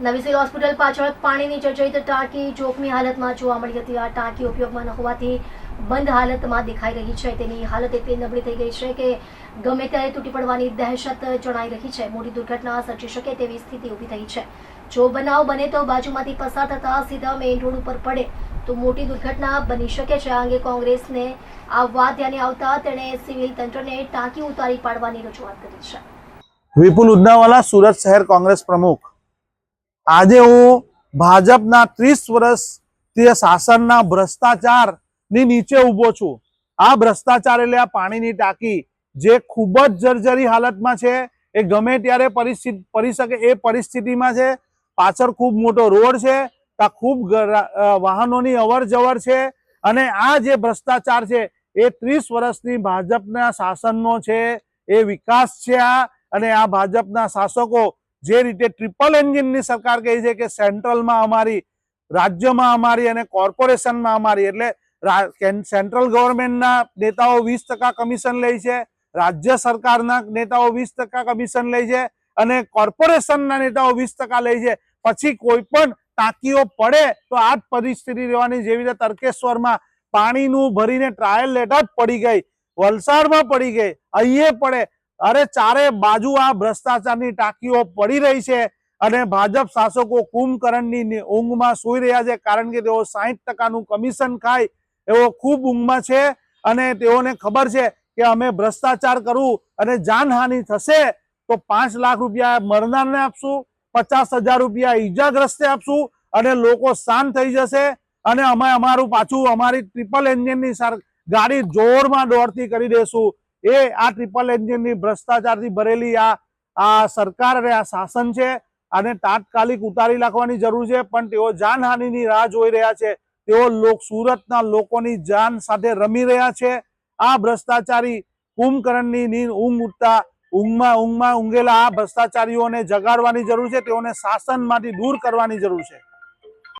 નવી civil hospital પાછળ પાણીની જર્જરિત ટાંકી જોખમી હાલતમાં જોવા મળી હતી. આ ટાંકી ઉપયોગમાં ન હોવાથી બંધ હાલતમાં દેખાઈ રહી છે. તેની હાલત એટલી નબળી થઈ ગઈ છે કે ગમે ત્યારે તૂટી પડવાની દહેશત જણાઈ રહી છે. મોટી દુર્ઘટના સર્જી શકે તેવી સ્થિતિ ઊભી થઈ છે. જો બનાવ બને તો બાજુમાંથી પસાર થતા સીધા મેઇન રોડ ઉપર પડે તો મોટી દુર્ઘટના બની શકે છે. આ અંગે કોંગ્રેસને આ વાત ધ્યાને આવતા તેણે સિવિલ તંત્રને ટાંકી ઉતારી પાડવાની રજૂઆત કરી છે. વિપુલ ઉદનાવાલા સુરત શહેર કોંગ્રેસ પ્રમુખ. આજે હું ભાજપના ત્રીસ વર્ષથી શાસનના ભ્રષ્ટાચારની નીચે ઊભો છું. આ ભ્રષ્ટાચાર એટલે આ પાણીની ટાંકી જે ખૂબ જ જર્જરી હાલતમાં છે. એ ગમે ત્યારે પરિસ્થિતિ પડી શકે એ પરિસ્થિતિમાં છે. પાછળ ખૂબ મોટો રોડ છે. ત્યાં ખૂબ વાહનોની અવર જવર છે. અને આ જે ભ્રષ્ટાચાર છે એ ત્રીસ વર્ષની ભાજપના શાસનનો છે. એ વિકાસ છે આ. અને આ ભાજપના શાસકો જે રીતે ટ્રિપલ એન્જિનની સરકાર કહી છે કે સેન્ટ્રલમાં અમારી, રાજ્યમાં અમારી અને કોર્પોરેશનમાં અમારી, એટલે સેન્ટ્રલ ગવર્મેન્ટના નેતાઓ વીસ કમિશન લે છે, રાજ્ય સરકારના નેતાઓ વીસ કમિશન લે છે અને કોર્પોરેશનના નેતાઓ વીસ લે છે. પછી કોઈ પણ ટાંકીઓ પડે તો આ જ પરિસ્થિતિ રહેવાની જેવી રીતે તર્કેશ્વરમાં પાણીનું ભરીને ટ્રાયલ લેટર પડી ગઈ, વલસાડમાં પડી ગઈ, અહીંયા પડે અરે ચારે બાજુ આ ભ્રષ્ટાચારની ટાંકીઓ પડી રહી છે અને ભાજપ શાસકો કુંભકરણની ઊંઘમાં સૂઈ રહ્યા છે કારણ કે તેઓ સાહીઠ ટકાનું કમિશન ખાય એવો ખૂબ ઊંઘમાં છે અને તેઓને ખબર છે કે અમે ભ્રષ્ટાચાર કરવું અને જાનહાનિ થશે તો પાંચ લાખ રૂપિયા મરનારને આપશું, પચાસ હજાર રૂપિયા ઈજાગ્રસ્તે આપશું અને લોકો શાંત થઈ જશે અને અમે અમારું પાછું અમારી ટ્રિપલ એન્જિનની સાર ગાડી જોરમાં દોડતી કરી દેશું. એ આ ટ્રિપલ એન્જિનની ભ્રષ્ટાચારથી ભરેલી આ આ સરકાર અને આ શાસન છે. આને તાત્કાલિક ઉતારી નાખવાની જરૂર છે, પણ તેઓ જાનહાનિની રાહ જોઈ રહ્યા છે. તેઓ લોક, સુરતના લોકોની જાન સાથે રમી રહ્યા છે. આ ભ્રષ્ટાચારી કુંભકરણની નીંદ ઊંઘ ઉઠતા ઊંઘમાં ઊંઘમાં ઊંઘેલા આ ભ્રષ્ટાચારીઓને જગાડવાની જરૂર છે. તેઓને શાસનમાંથી દૂર કરવાની જરૂર છે.